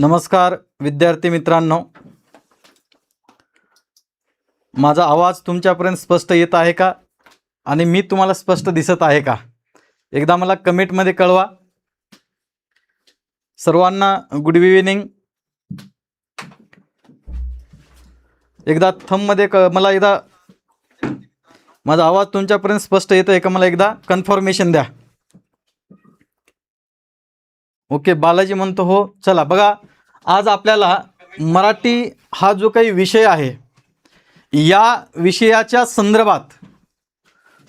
नमस्कार विद्यार्थी मित्रांनो. माझा आवाज तुमच्यापर्यंत स्पष्ट येत आहे का? आणि मी तुम्हाला स्पष्ट दिसत आहे का? एकदा मला कमेंटमध्ये कळवा. सर्वांना गुड इव्हिनिंग एकदा थंबमध्ये क मला एकदा माझा आवाज तुमच्यापर्यंत स्पष्ट येतो आहे का? मला एकदा कन्फर्मेशन द्या. ओके बालाजी म्हणतो हो चला बघा. आज आपल्याला मराठी हा जो काही विषय आहे या विषयाच्या संदर्भात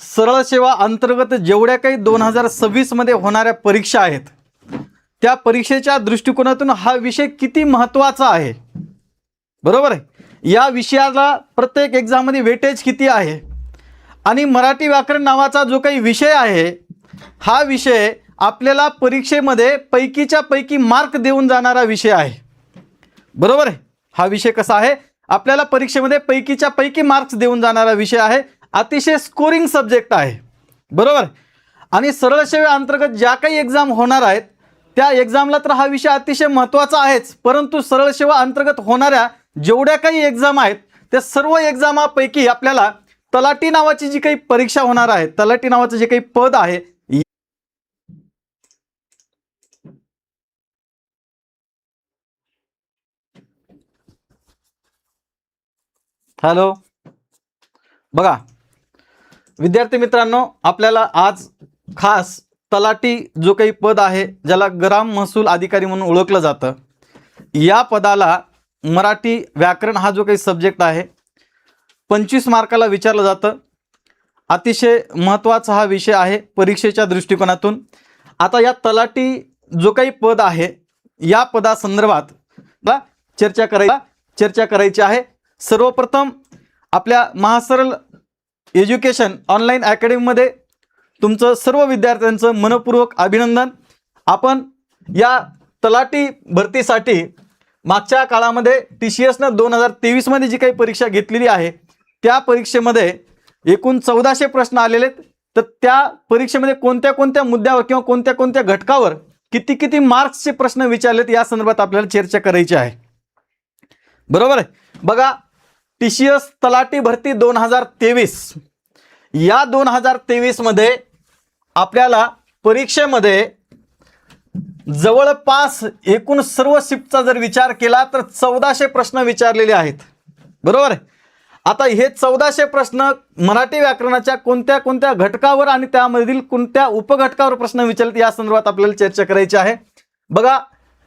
सरळ सेवा अंतर्गत जेवढ्या काही दोन हजार सव्वीसमध्ये होणाऱ्या परीक्षा आहेत त्या परीक्षेच्या दृष्टिकोनातून हा विषय किती महत्त्वाचा आहे? बरोबर आहे? या विषयाला प्रत्येक एक्झाममध्ये वेटेज किती आहे? आणि मराठी व्याकरण नावाचा जो काही विषय आहे हा विषय आपल्याला परीक्षेमध्ये पैकीच्या पैकी मार्क देऊन जाणारा विषय आहे. बरोबर आहे? हा विषय कसा आहे? आपल्याला परीक्षेमध्ये पैकीच्या पैकी मार्क्स देऊन जाणारा विषय आहे. अतिशय स्कोरिंग सब्जेक्ट आहे. बरोबर? आणि सरळ सेवा अंतर्गत ज्या काही एक्झाम होणार आहेत त्या एक्झामला तर हा विषय अतिशय महत्त्वाचा आहेच. परंतु सरळ सेवा अंतर्गत होणाऱ्या जेवढ्या काही एक्झाम आहेत त्या सर्व एक्झामापैकी आपल्याला तलाटी नावाची जी काही परीक्षा होणार आहे तलाटी नावाचं जे काही पद आहे हॅलो. बघा विद्यार्थी मित्रांनो आपल्याला आज खास तलाटी जो काही पद आहे ज्याला ग्राम महसूल अधिकारी म्हणून ओळखलं जातं या पदाला मराठी व्याकरण हा जो काही सब्जेक्ट आहे पंचवीस मार्काला विचारलं जातं. अतिशय महत्त्वाचा हा विषय आहे परीक्षेच्या दृष्टिकोनातून. आता या तलाटी जो काही पद आहे या पदासंदर्भात चर्चा करायला चर्चा करायची आहे. सर्वप्रथम आपल्या महासरल एज्युकेशन ऑनलाईन अकॅडमीमध्ये तुमचं सर्व विद्यार्थ्यांचं मनपूर्वक अभिनंदन. आपण या तलाठी भरतीसाठी मागच्या काळामध्ये टी सी एसनं दोन हजार तेवीसमध्ये जी काही परीक्षा घेतलेली आहे त्या परीक्षेमध्ये एकूण चौदाशे प्रश्न आलेले आहेत. तर त्या परीक्षेमध्ये कोणत्या कोणत्या मुद्द्यावर किंवा कोणत्या कोणत्या घटकावर किती किती मार्क्सचे प्रश्न विचारलेत या संदर्भात आपल्याला चर्चा करायची आहे. बरोबर आहे? बघा टी सी एस तलाठी भरती दोन हजार तेवीस. या दोन हजार तेवीसमध्ये आपल्याला परीक्षेमध्ये जवळपास एकूण सर्व शिफ्टचा जर विचार केला तर चौदाशे प्रश्न विचारलेले आहेत. बरोबर? आता हे चौदाशे प्रश्न मराठी व्याकरणाच्या कोणत्या कोणत्या घटकावर आणि त्यामधील कोणत्या उपघटकावर प्रश्न विचारलेत या संदर्भात आपल्याला चर्चा करायची आहे. बघा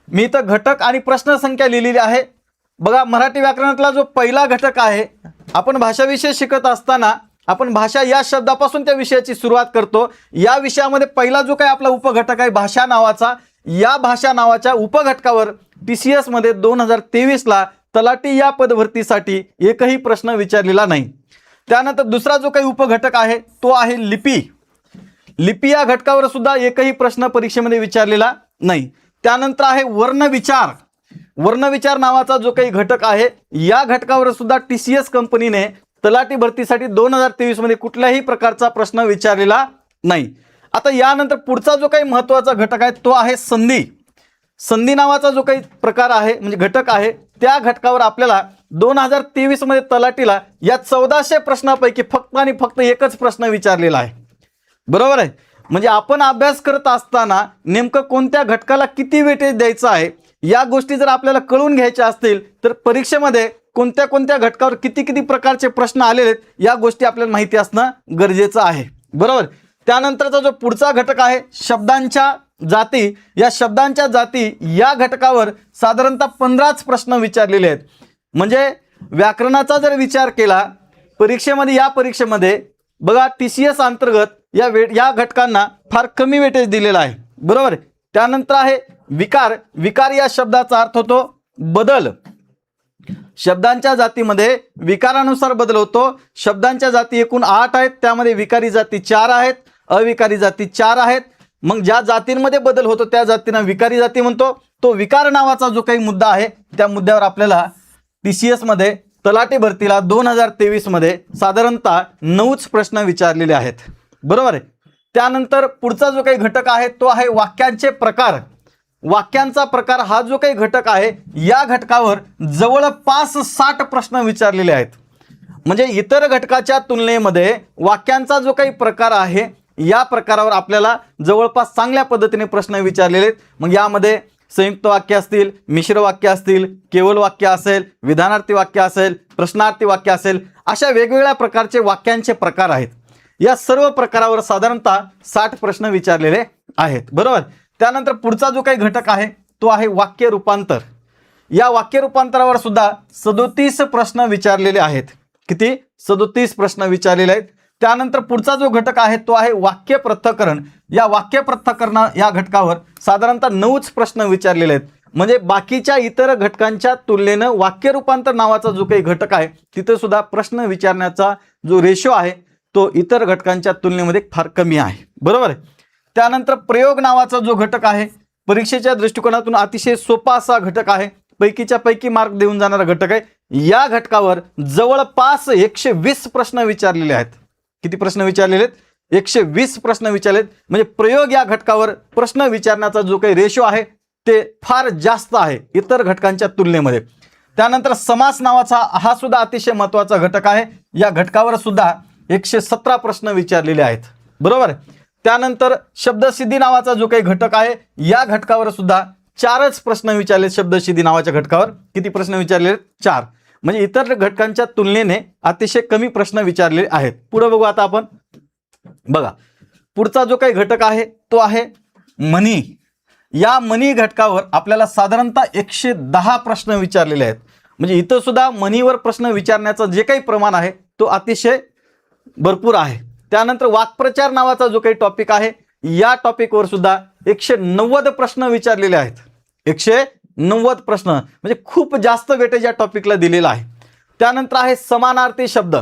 मी इथं घटक आणि प्रश्न संख्या लिहिलेली आहे. बघा मराठी व्याकरणातला जो पहिला घटक आहे आपण भाषाविषय शिकत असताना आपण भाषा या शब्दापासून त्या विषयाची सुरुवात करतो. या विषयामध्ये पहिला जो काही आपला उपघटक आहे भाषा नावाचा या भाषा नावाच्या उपघटकावर टी सी एसमध्ये दोन हजार तेवीसला तलाटी या पदभरतीसाठी एकही प्रश्न विचारलेला नाही. त्यानंतर दुसरा जो काही उपघटक आहे तो आहे लिपी. लिपी या घटकावर सुद्धा एकही प्रश्न परीक्षेमध्ये विचारलेला नाही. त्यानंतर आहे वर्णविचार वर्णविचार नावाचा जो काही घटक आहे या घटकावर सुद्धा टी सी एस कंपनीने तलाठी भरतीसाठी दोन हजार तेवीसमध्ये कुठल्याही प्रकारचा प्रश्न विचारलेला नाही. आता यानंतर पुढचा जो काही महत्त्वाचा घटक आहे तो आहे संधी. संधी नावाचा जो काही प्रकार आहे म्हणजे घटक आहे त्या घटकावर आपल्याला दोन हजार तेवीसमध्ये तलाटीला या चौदाशे प्रश्नापैकी फक्त आणि फक्त एकच प्रश्न विचारलेला आहे. बरोबर आहे? म्हणजे आपण अभ्यास करत असताना नेमकं कोणत्या घटकाला किती वेटेज द्यायचं आहे या गोष्टी जर आपल्याला कळून घ्यायच्या असतील तर परीक्षेमध्ये कोणत्या कोणत्या घटकावर किती किती प्रकारचे प्रश्न आलेले आहेत या गोष्टी आपल्याला माहिती असणं गरजेचं आहे. बरोबर? त्यानंतरचा जो पुढचा घटक आहे शब्दांच्या जाती. या शब्दांच्या जाती या घटकावर साधारणतः पंधराच प्रश्न विचारलेले आहेत. म्हणजे व्याकरणाचा जर विचार केला परीक्षेमध्ये या परीक्षेमध्ये बघा टी सी एस अंतर्गत या वे या घटकांना फार कमी वेटेज दिलेला आहे. बरोबर? त्यानंतर आहे विकार विकार या शब्दाचा अर्थ होतो बदल. शब्दांच्या जातीमध्ये विकारानुसार बदल होतो. शब्दांच्या जाती एकूण आठ आहेत त्यामध्ये विकारी जाती चार आहेत अविकारी जाती चार आहेत. मग ज्या जातींमध्ये बदल होतो त्या जातींना विकारी जाती म्हणतो. तो विकार नावाचा जो काही मुद्दा आहे त्या मुद्द्यावर आपल्याला टी सी एसमध्ये तलाटे भरतीला दोन हजार तेवीसमध्ये साधारणतः नऊच प्रश्न विचारलेले आहेत. बरोबर आहे? त्यानंतर पुढचा जो काही घटक आहे तो आहे वाक्यांचे प्रकार. वाक्यांचा प्रकार हा जो काही घटक आहे या घटकावर जवळपास साठ प्रश्न विचारलेले आहेत. म्हणजे इतर घटकाच्या तुलनेमध्ये वाक्यांचा जो काही प्रकार आहे या प्रकारावर आपल्याला जवळपास चांगल्या पद्धतीने प्रश्न विचारलेले आहेत. मग यामध्ये संयुक्त वाक्य असतील मिश्र वाक्य असतील केवल वाक्य असेल विधानार्थी वाक्य असेल प्रश्नार्थी वाक्य असेल अशा वेगवेगळ्या प्रकारचे वाक्यांचे प्रकार आहेत. या सर्व प्रकारावर साधारणतः साठ प्रश्न विचारलेले आहेत. बरोबर? त्यानंतर पुढचा जो काही घटक आहे तो आहे वाक्य रूपांतर. या वाक्य रूपांतरावर सुद्धा सदोतीस प्रश्न विचारलेले आहेत. किती? सदोतीस प्रश्न विचारलेले आहेत. त्यानंतर पुढचा जो घटक आहे तो आहे वाक्य प्रथकरण या वाक्य प्रथकरणा या घटकावर साधारणतः नऊच प्रश्न विचारलेले आहेत. म्हणजे बाकीच्या इतर घटकांच्या तुलनेनं वाक्य रूपांतर नावाचा जो काही घटक आहे तिथे सुद्धा प्रश्न विचारण्याचा जो रेशो आहे तो इतर घटकांच्या तुलनेमध्ये फार कमी आहे. बरोबर आहे? त्यानंतर प्रयोग नावाचा जो घटक आहे परीक्षेच्या दृष्टिकोनातून अतिशय सोपा असा घटक आहे पैकीच्या पैकी मार्क देऊन जाणारा घटक आहे. या घटकावर जवळपास एकशे वीस प्रश्न विचारलेले आहेत. किती प्रश्न विचारलेले आहेत एकशे वीस प्रश्न विचारलेत. म्हणजे प्रयोग या घटकावर प्रश्न विचारण्याचा जो काही रेशो आहे ते फार जास्त आहे इतर घटकांच्या तुलनेमध्ये. त्यानंतर समास नावाचा हा सुद्धा अतिशय महत्त्वाचा घटक आहे. या घटकावर सुद्धा एकशे सतरा प्रश्न विचारलेले आहेत. बरोबर? त्यानंतर शब्दसिद्धी नावाचा जो काही घटक आहे या घटकावर सुद्धा चारच प्रश्न विचारले शब्दसिद्धी नावाच्या घटकावर. किती प्रश्न विचारले चार. म्हणजे इतर घटकांच्या तुलनेने अतिशय कमी प्रश्न विचारले आहेत. पुढे बघू आता आपण. बघा पुढचा जो काही घटक आहे तो आहे मनी. या मनी घटकावर आपल्याला साधारणतः एकशे दहा प्रश्न विचारलेले आहेत. म्हणजे इथं सुद्धा मनीवर प्रश्न विचारण्याचं जे काही प्रमाण आहे तो अतिशय भरपूर आहे. त्यानंतर वाक्प्रचार नावाचा जो काही टॉपिक आहे या टॉपिकवर सुद्धा एकशे नव्वद प्रश्न विचारलेले आहेत. एकशे नव्वद प्रश्न म्हणजे खूप जास्त वेटेज या टॉपिकला दिलेला आहे. त्यानंतर आहे समानार्थी शब्द.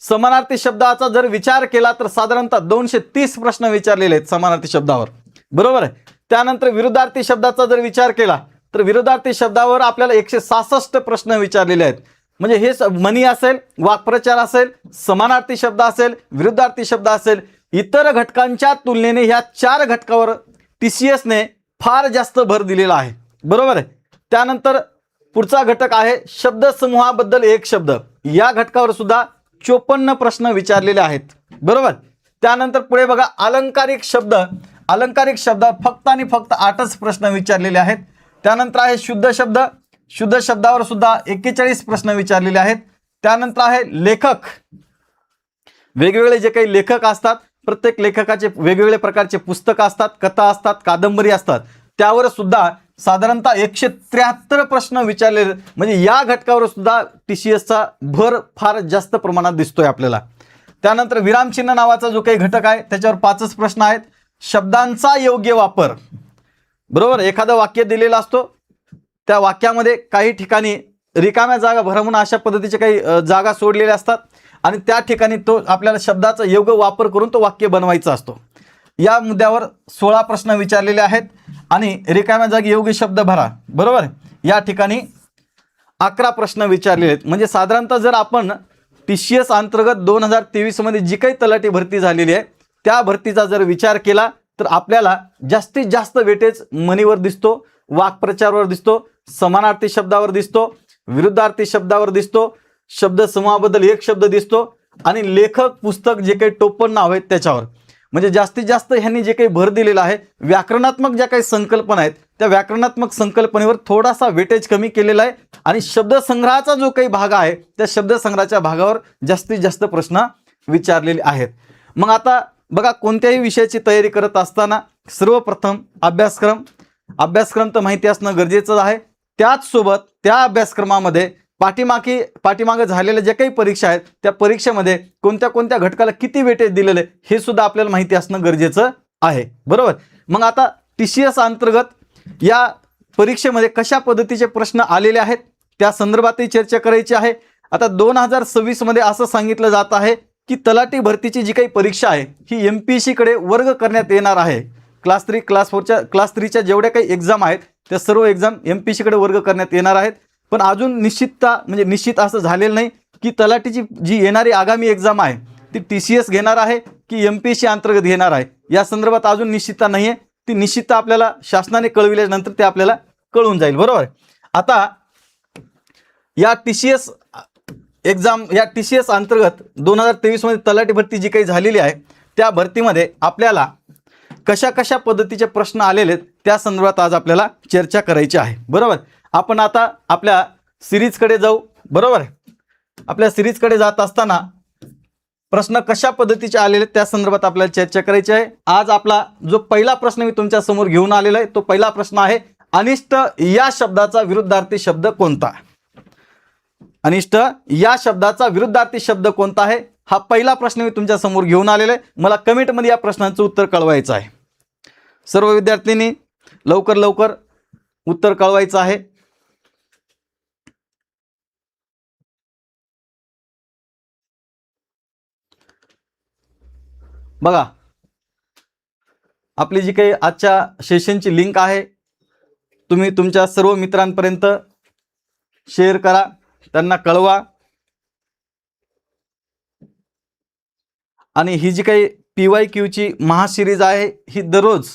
समानार्थी शब्दाचा जर विचार केला तर साधारणतः दोनशे तीस प्रश्न विचारलेले आहेत समानार्थी शब्दावर. बरोबर आहे? त्यानंतर विरुद्धार्थी शब्दाचा जर विचार केला तर विरोधार्थी शब्दावर आपल्याला एकशे सासष्ट प्रश्न विचारलेले आहेत. म्हणजे हे स- मनी असेल वाक्प्रचार असेल समानार्थी शब्द असेल विरुद्धार्थी शब्द असेल इतर घटकांच्या तुलनेने ह्या चार घटकावर टी सी एसने फार जास्त भर दिलेला आहे. बरोबर आहे? त्यानंतर पुढचा घटक आहे शब्दसमूहाबद्दल एक शब्द. या घटकावर सुद्धा चोपन्न प्रश्न विचारलेले आहेत. बरोबर? त्यानंतर पुढे बघा अलंकारिक शब्द. अलंकारिक शब्द फक्त आणि फक्त आठच प्रश्न विचारलेले आहेत. त्यानंतर आहे शुद्ध शब्द. शुद्ध शब्दावर सुद्धा एक्केचाळीस प्रश्न विचारलेले आहेत. त्यानंतर आहे लेखक. वेगवेगळे जे काही लेखक असतात प्रत्येक लेखकाचे वेगवेगळे प्रकारचे पुस्तकं असतात कथा असतात कादंबरी असतात. त्यावर सुद्धा साधारणतः एकशे त्र्याहत्तर प्रश्न विचारले म्हणजे या घटकावर सुद्धा टी सी एसचा भर फार जास्त प्रमाणात दिसतोय आपल्याला. त्यानंतर विरामचिन्ह नावाचा जो काही घटक आहे त्याच्यावर पाचच प्रश्न आहेत. शब्दांचा योग्य वापर. बरोबर? एखादं वाक्य दिलेलं असतो त्या वाक्यामध्ये काही ठिकाणी रिकाम्या जागा भरमून अशा पद्धतीचे काही जागा सोडलेल्या असतात आणि त्या ठिकाणी तो आपल्याला शब्दाचा योग्य वापर करून तो वाक्य बनवायचा असतो. या मुद्द्यावर सोळा प्रश्न विचारलेले आहेत आणि रिकाम्या जागी योग्य शब्द भरा. बरोबर? या ठिकाणी अकरा प्रश्न विचारलेले आहेत. म्हणजे साधारणतः जर आपण टी सी एस अंतर्गत दोन हजार तेवीसमध्ये जी काही तलाठी भरती झालेली आहे त्या भरतीचा जर विचार केला तर आपल्याला जास्तीत जास्त वेटेज मनीवर दिसतो वाक्प्रचारवर दिसतो समानार्थी शब्दावर दिसतो विरुद्धार्थी शब्दावर दिसतो शब्द समूहाबद्दल एक शब्द दिसतो आणि लेखक पुस्तक जे काही टोपण नाव आहेत त्याच्यावर. म्हणजे जास्तीत जास्त ह्यांनी जे काही भर दिलेला आहे व्याकरणात्मक ज्या काही संकल्पना आहेत त्या व्याकरणात्मक संकल्पनेवर थोडासा वेटेज कमी केलेला आहे आणि शब्दसंग्रहाचा जो काही भाग आहे त्या शब्दसंग्रहाच्या भागावर जास्तीत जास्त प्रश्न विचारलेले आहेत. मग आता बघा कोणत्याही विषयाची तयारी करत असताना सर्वप्रथम अभ्यासक्रम. अभ्यासक्रम तर माहिती असणं गरजेचं आहे. त्याचसोबत त्या अभ्यासक्रमामध्ये पाठीमागे पाठीमागे झालेल्या ज्या काही परीक्षा आहेत त्या परीक्षेमध्ये कोणत्या कोणत्या घटकाला किती वेटेज दिलेलं आहे हे सुद्धा आपल्याला माहिती असणं गरजेचं आहे. बरोबर? मग आता टी सी एस अंतर्गत या परीक्षेमध्ये कशा पद्धतीचे प्रश्न आलेले आहेत त्या संदर्भातही चर्चा करायची आहे. आता दोन हजार सव्वीसमध्ये असं सांगितलं जात आहे की तलाठी भरतीची जी काही परीक्षा आहे ही एम पी कडे वर्ग करण्यात येणार आहे. क्लास थ्री क्लास फोरच्या क्लास थ्रीच्या जेवढ्या काही एक्झाम आहेत त्या सर्व एक्झाम एम पी कडे वर्ग करण्यात येणार आहेत. पण अजून निश्चितता म्हणजे निश्चित असं झालेलं नाही की तलाठीची जी येणारी आगामी एक्झाम आहे ती टी सी एस घेणार आहे की एम पी सी अंतर्गत घेणार आहे. या संदर्भात अजून निश्चितता नाही आहे ती निश्चित आपल्याला शासनाने कळविल्यानंतर ते आपल्याला कळून जाईल. बरोबर? आता या टी सी एस एक्झाम या टी सी एस अंतर्गत दोन हजार तेवीसमध्ये तलाठी भरती जी काही झालेली आहे त्या भरतीमध्ये आपल्याला कशा कशा पद्धतीचे प्रश्न आलेले आहेत त्या संदर्भात आज आपल्याला चर्चा करायची आहे. बरोबर? आपण आता आपल्या सिरीजकडे जाऊ. बरोबर? आपल्या सिरीजकडे जात असताना प्रश्न कशा पद्धतीचे आलेले आहेत त्या संदर्भात आपल्याला चर्चा करायची आहे. आज आपला जो पहिला प्रश्न मी तुमच्यासमोर घेऊन आलेला आहे तो पहिला प्रश्न आहे अनिष्ट या शब्दाचा विरुद्धार्थी शब्द कोणता? अनिष्ट या शब्दाचा विरुद्धार्थी शब्द कोणता आहे? हा पहिला प्रश्न मी तुमच्यासमोर घेऊन आलेला आहे. मला कमेंटमध्ये या प्रश्नाचं उत्तर कळवायचं आहे. सर्व विद्यार्थ्यांनी लवकर लवकर उत्तर कळवायचं आहे. बघा आपली जी काही आजच्या सेशनची लिंक आहे तुम्ही तुमच्या सर्व मित्रांपर्यंत शेअर करा त्यांना कळवा. आणि ही जी काही पी वाय क्यूची महासिरीज आहे ही दररोज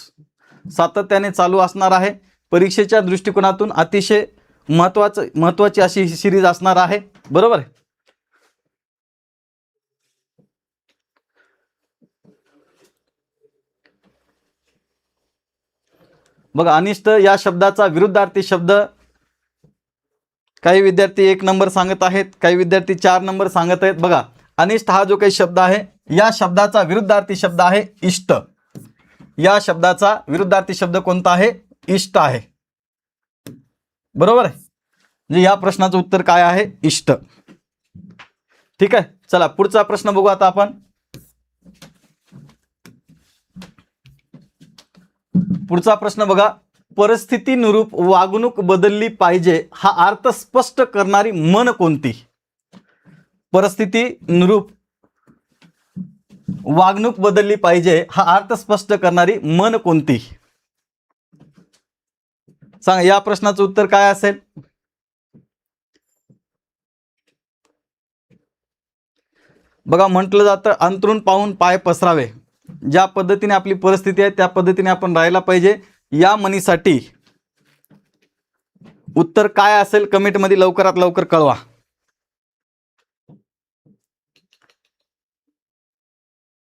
सातत्याने चालू असणार आहे. परीक्षेच्या दृष्टिकोनातून अतिशय महत्त्वाचं महत्त्वाची अशी ही सिरीज असणार आहे. बरोबर बघा अनिष्ट या शब्दाचा विरुद्धार्थी शब्द. काही विद्यार्थी एक नंबर सांगत आहेत काही विद्यार्थी चार नंबर सांगत आहेत. बघा अनिष्ट हा जो काही शब्द आहे या शब्दाचा विरुद्धार्थी शब्द आहे इष्ट. या शब्दाचा विरुद्धार्थी शब्द कोणता आहे? इष्ट आहे. बरोबर आहे? म्हणजे या प्रश्नाचं उत्तर काय आहे? इष्ट. ठीक आहे? चला पुढचा प्रश्न बघू आता आपण. पुढचा प्रश्न बघा. परिस्थितीनुरूप वागणूक बदलली पाहिजे हा अर्थ स्पष्ट करणारी मन कोणती? परिस्थितीनुरूप वागणूक बदलली पाहिजे हा अर्थ स्पष्ट करणारी मन कोणती? सांगा या प्रश्नाचं उत्तर काय असेल? बघा म्हटलं जातं अंतरून पाहून पाय पसरावे. ज्या पद्धतीने आपली परिस्थिती आहे त्या पद्धतीने आपण राहायला पाहिजे. या मनीसाठी उत्तर काय असेल? कमेंटमध्ये लवकरात लवकर कळवा.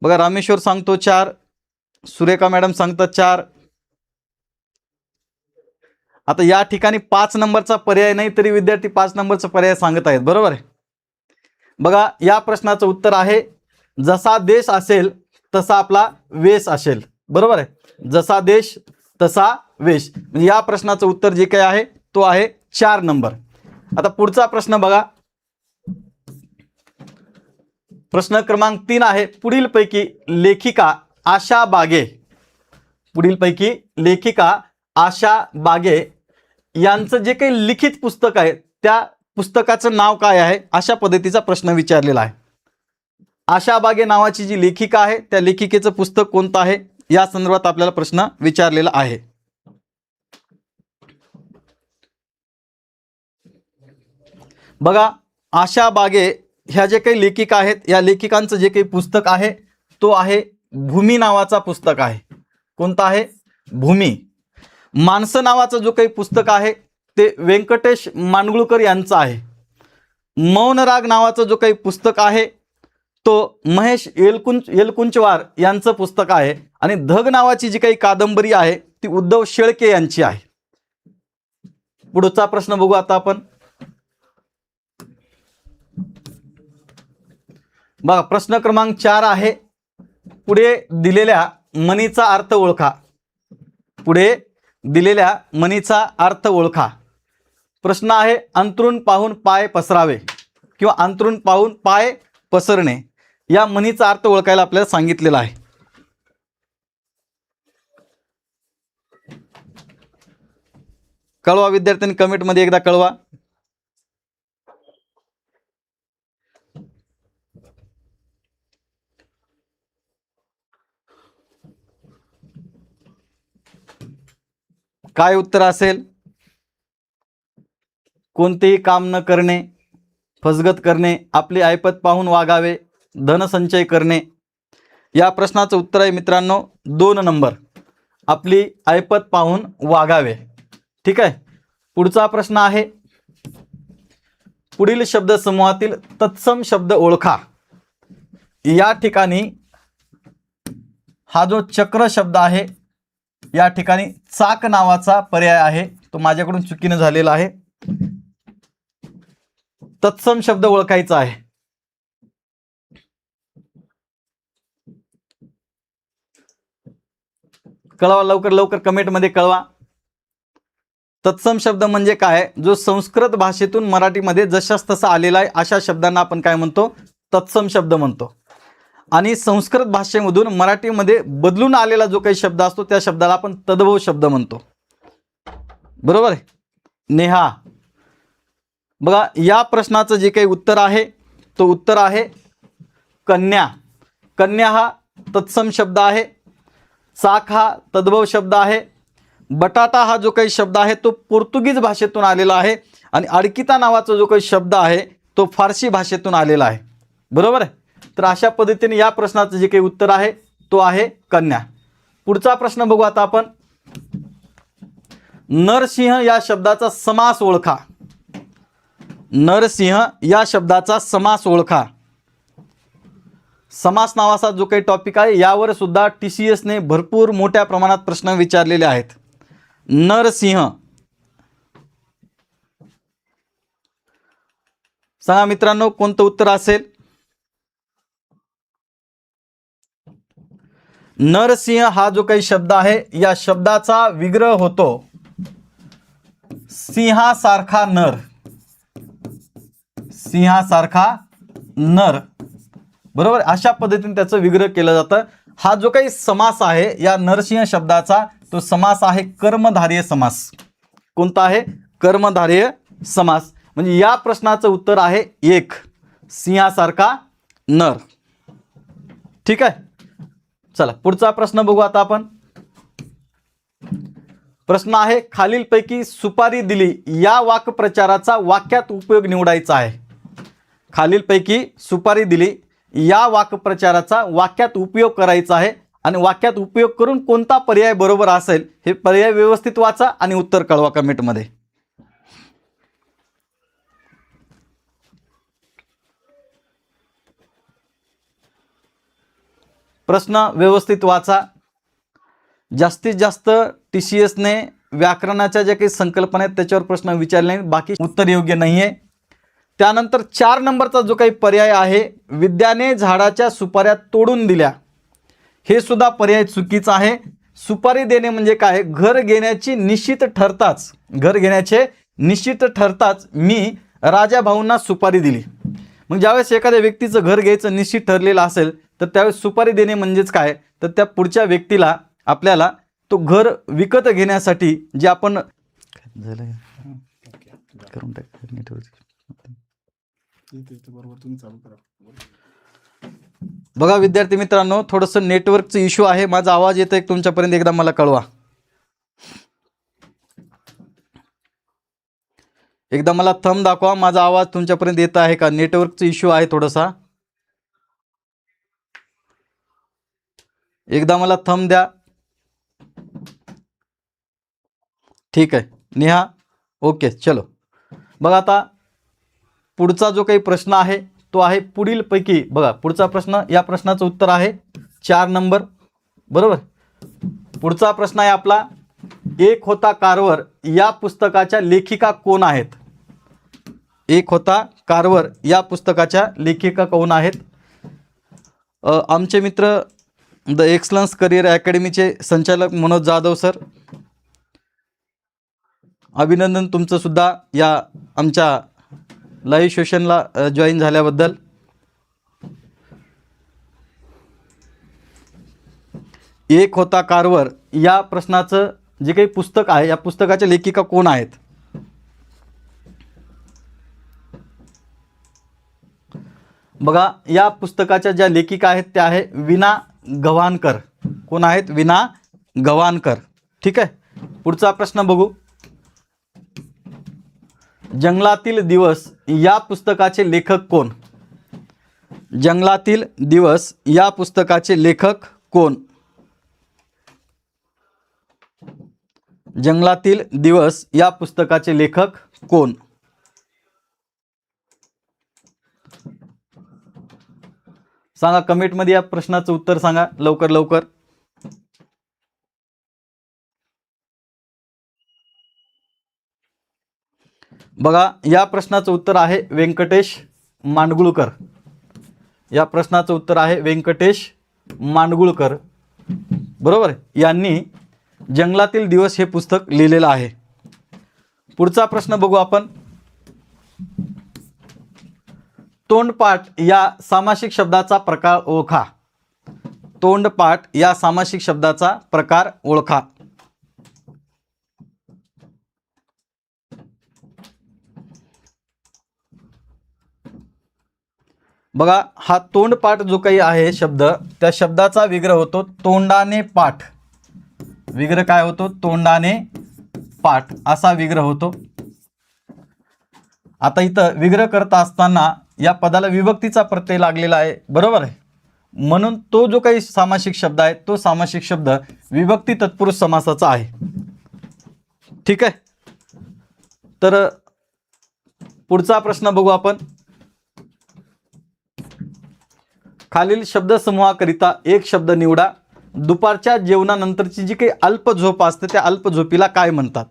बघा रामेश्वर सांगतो चार सुरेखा मॅडम सांगतात चार. आता या ठिकाणी पाच नंबरचा पर्याय नाही तरी विद्यार्थी पाच नंबरचा पर्याय सांगत आहेत. बरोबर आहे? बघा या प्रश्नाचं उत्तर आहे जसा देश असेल तसा आपला वेश असेल. बरोबर आहे? जसा देश तसा वेश. या प्रश्नाचं उत्तर जे काही आहे तो आहे चार नंबर. आता पुढचा प्रश्न बघा. प्रश्न क्रमांक तीन आहे. पुढीलपैकी लेखिका आशा बागे. पुढीलपैकी लेखिका आशा बागे यांचं जे काही लिखित पुस्तक आहे त्या पुस्तकाचं नाव काय आहे? अशा पद्धतीचा प्रश्न विचारलेला आहे. आशा बागे नावाची जी लेखिका आहे त्या लेखिकेचं पुस्तक कोणतं आहे? या संदर्भात आपल्याला प्रश्न विचारलेला आहे. बघा आशा बागे ह्या जे काही लेखिका आहेत या लेखिकांचं जे काही पुस्तक आहे तो आहे भूमी नावाचा पुस्तक आहे. कोणता आहे? भूमी. माणसं नावाचं जो काही पुस्तक आहे ते व्यंकटेश मांडगुळकर यांचं आहे. मौनराग नावाचं जो काही पुस्तक आहे तो महेश येलकुंच येलकुंचवार यांचं पुस्तक आहे. आणि धग नावाची जी काही कादंबरी आहे ती उद्धव शेळके यांची आहे. पुढचा प्रश्न बघू आता आपण. बघा प्रश्न क्रमांक चार आहे. पुढे दिलेल्या मनीचा अर्थ ओळखा. पुढे दिलेल्या मनीचा अर्थ ओळखा. प्रश्न आहे अंतरून पाहून पाय पसरावे किंवा अंतरून पाहून पाय पसरणे. या मनीचा अर्थ ओळखायला आपल्याला सांगितलेला आहे. कळवा विद्यार्थ्यांनी कमेंटमध्ये एकदा कळवा. काय उत्तर असेल? कोणतेही काम न करणे फसगत करणे आपले ऐपत पाहून वागावे धनसंचय करणे. या प्रश्नाचं उत्तर आहे मित्रांनो दोन नंबर. आपली ऐपत पाहून वागावे. ठीक आहे? पुढचा प्रश्न आहे. पुढील शब्दसमूहातील तत्सम शब्द ओळखा. या ठिकाणी हा जो चक्र शब्द आहे या ठिकाणी चाक नावाचा पर्याय आहे. तो माझ्याकडून चुकीनं झालेला आहे. तत्सम शब्द ओळखायचा आहे. कळवा लवकर लवकर कमेंटमध्ये कळवा. तत्सम शब्द म्हणजे काय? जो संस्कृत भाषेतून मराठीमध्ये जशास तसा आलेला आहे अशा शब्दांना आपण काय म्हणतो? तत्सम शब्द म्हणतो. आणि संस्कृत भाषेमधून मराठीमध्ये बदलून आलेला जो काही शब्द असतो त्या शब्दाला आपण तद्भव शब्द म्हणतो. बरोबर आहे? नेहा बघा या प्रश्नाचं जे काही उत्तर आहे तो उत्तर आहे कन्या. कन्या हा तत्सम शब्द आहे चाक हा तद्भव शब्द आहे बटाटा हा जो काही शब्द आहे तो पोर्तुगीज भाषेतून आलेला आहे आणि अडकिता नावाचा जो काही शब्द आहे तो फारसी भाषेतून आलेला आहे. बरोबर आहे? तर अशा पद्धतीने या प्रश्नाचं जे काही उत्तर आहे तो आहे कन्या. पुढचा प्रश्न बघू आता आपण. नरसिंह या शब्दाचा समास ओळखा. नरसिंह या शब्दाचा समास ओळखा. समास नावाचा जो काही टॉपिक आहे यावर सुद्धा टी सी एसने भरपूर मोठ्या प्रमाणात प्रश्न विचारलेले आहेत. नरसिंह. सांगा मित्रांनो कोणतं उत्तर असेल? नरसिंह हा जो काही शब्द आहे या शब्दाचा विग्रह होतो सिंहासारखा नर. सिंहासारखा नर. बरोबर? अशा पद्धतीने त्याचं विग्रह केलं जातं. हा जो काही समास आहे या नरसिंह शब्दाचा तो समास आहे कर्मधार्य समास. कोणता आहे? कर्मधार्य समास. म्हणजे या प्रश्नाचं उत्तर आहे एक. सिंहासारखा नर. ठीक आहे? चला पुढचा प्रश्न बघू आता आपण. प्रश्न आहे खालीलपैकी सुपारी दिली या वाक्प्रचाराचा वाक्यात उपयोग निवडायचा आहे. खालीलपैकी सुपारी दिली या वाक्प्रचाराचा वाक्यात उपयोग करायचा आहे. आणि वाक्यात उपयोग करून कोणता पर्याय बरोबर असेल हे पर्याय व्यवस्थित वाचा आणि उत्तर कळवा कमेंटमध्ये. प्रश्न व्यवस्थित वाचा. जास्तीत जास्त टी सी एसने व्याकरणाच्या ज्या काही संकल्पना आहेत त्याच्यावर प्रश्न विचारले नाहीत. बाकी उत्तर योग्य नाही आहे त्यानंतर चार नंबरचा जो काही पर्याय आहे विद्याने झाडाच्या सुपाऱ्या तोडून दिल्या. हे सुद्धा पर्याय चुकीचा आहे. सुपारी देणे म्हणजे काय? घर घेण्याची निश्चित ठरताच घर घेण्याचे निश्चित ठरताच मी राजा भाऊंना सुपारी दिली. मग ज्यावेळेस एखाद्या व्यक्तीचं घर घ्यायचं निश्चित ठरलेलं असेल तर त्यावेळेस सुपारी देणे म्हणजेच काय? तर त्या पुढच्या व्यक्तीला आपल्याला तो घर विकत घेण्यासाठी जे आपण झालं करून टाक नेटवर्क बरोबर तुम्ही चालू करा. बघा विद्यार्थी मित्रांनो थोडंसं नेटवर्कचं इश्यू आहे. माझा आवाज येतोय तुमच्यापर्यंत? एकदा मला कळवा. एकदा मला थंब दाखवा. माझा आवाज तुमच्यापर्यंत येत आहे का? नेटवर्कचा इश्यू आहे थोडासा. एकदा मला थम द्या. ठीक आहे. नेहा ओके चलो. बघा आता पुढचा जो काही प्रश्न आहे तो आहे पुढीलपैकी बघा पुढचा प्रश्न या प्रश्नाचं उत्तर आहे चार नंबर. बरोबर? पुढचा प्रश्न आहे आपला एक होता कारवर या पुस्तकाच्या लेखिका कोण आहेत? एक होता कारवर या पुस्तकाच्या लेखिका कोण आहेत? आमचे मित्र द एक्सलन्स करिअर अकॅडमीचे संचालक मनोज जाधव सर. अभिनंदन तुमचं सुद्धा या आमच्या लाईव्ह सेशनला जॉईन झाल्याबद्दल. एक होता कारवर. या प्रश्नाचं जे काही पुस्तक आहे या पुस्तकाच्या लेखिका कोण आहेत? बघा या पुस्तकाच्या ज्या लेखिका आहेत त्या आहे विना गव्हाणकर कोण आहेत? विना गव्हाणकर ठीक आहे? पुढचा प्रश्न बघू. जंगलातील दिवस या पुस्तकाचे लेखक कोण? जंगलातील दिवस या पुस्तकाचे लेखक कोण? जंगलातील दिवस या पुस्तकाचे लेखक कोण? सांगा कमेंटमध्ये या प्रश्नाचं उत्तर सांगा लवकर लवकर. बघा या प्रश्नाचं उत्तर आहे व्यंकटेश मांडगुळकर. या प्रश्नाचं उत्तर आहे व्यंकटेश मांडगुळकर. बरोबर यांनी जंगलातील दिवस हे पुस्तक लिहिलेलं आहे. पुढचा प्रश्न बघू आपण. तोंडपाठ या सामासिक शब्दाचा प्रकार ओळखा. तोंडपाठ या सामासिक शब्दाचा प्रकार ओळखा. बघा हा तोंडपाठ जो काही आहे शब्द त्या शब्दाचा विग्रह होतो तोंडाने पाठ. विग्रह काय होतो? तोंडाने पाठ असा विग्रह होतो. आता इथं विग्रह करत असताना या पदाला विभक्तीचा प्रत्यय लागलेला आहे. बरोबर आहे? म्हणून तो जो काही सामासिक शब्द आहे तो सामासिक शब्द विभक्ती तत्पुरुष समासाचा आहे. ठीक आहे? तर पुढचा प्रश्न बघू आपण. खालील शब्दसमूहाकरिता एक शब्द निवडा. दुपारच्या जेवणानंतरची जी काही अल्प झोप असते त्या अल्प झोपीला काय म्हणतात?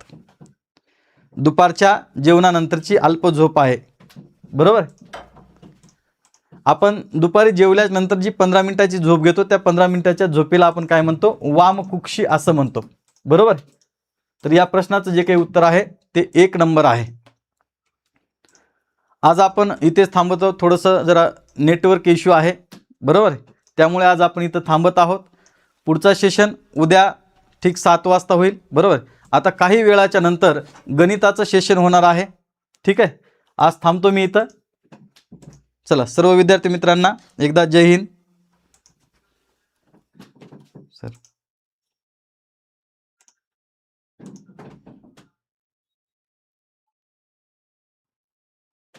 दुपारच्या जेवणानंतरची अल्प झोप आहे. बरोबर? आपण दुपारी जेवल्यानंतर जी पंधरा मिनिटाची झोप घेतो त्या पंधरा मिनिटाच्या झोपेला आपण काय म्हणतो? वामकुक्षी असं म्हणतो. बरोबर? तर या प्रश्नाचं जे काही उत्तर आहे ते एक नंबर आहे. आज आपण इथेच थांबतो थोडंसं जरा नेटवर्क इश्यू आहे. बरोबर? त्यामुळे आज आपण इथं थांबत आहोत. पुढचा सेशन उद्या ठीक सात वाजता होईल. बरोबर? आता काही वेळाच्या नंतर गणिताचं सेशन होणार आहे. ठीक आहे? आज थांबतो मी इथं. चला सर्व विद्यार्थी मित्रांना एकदा जय हिंद.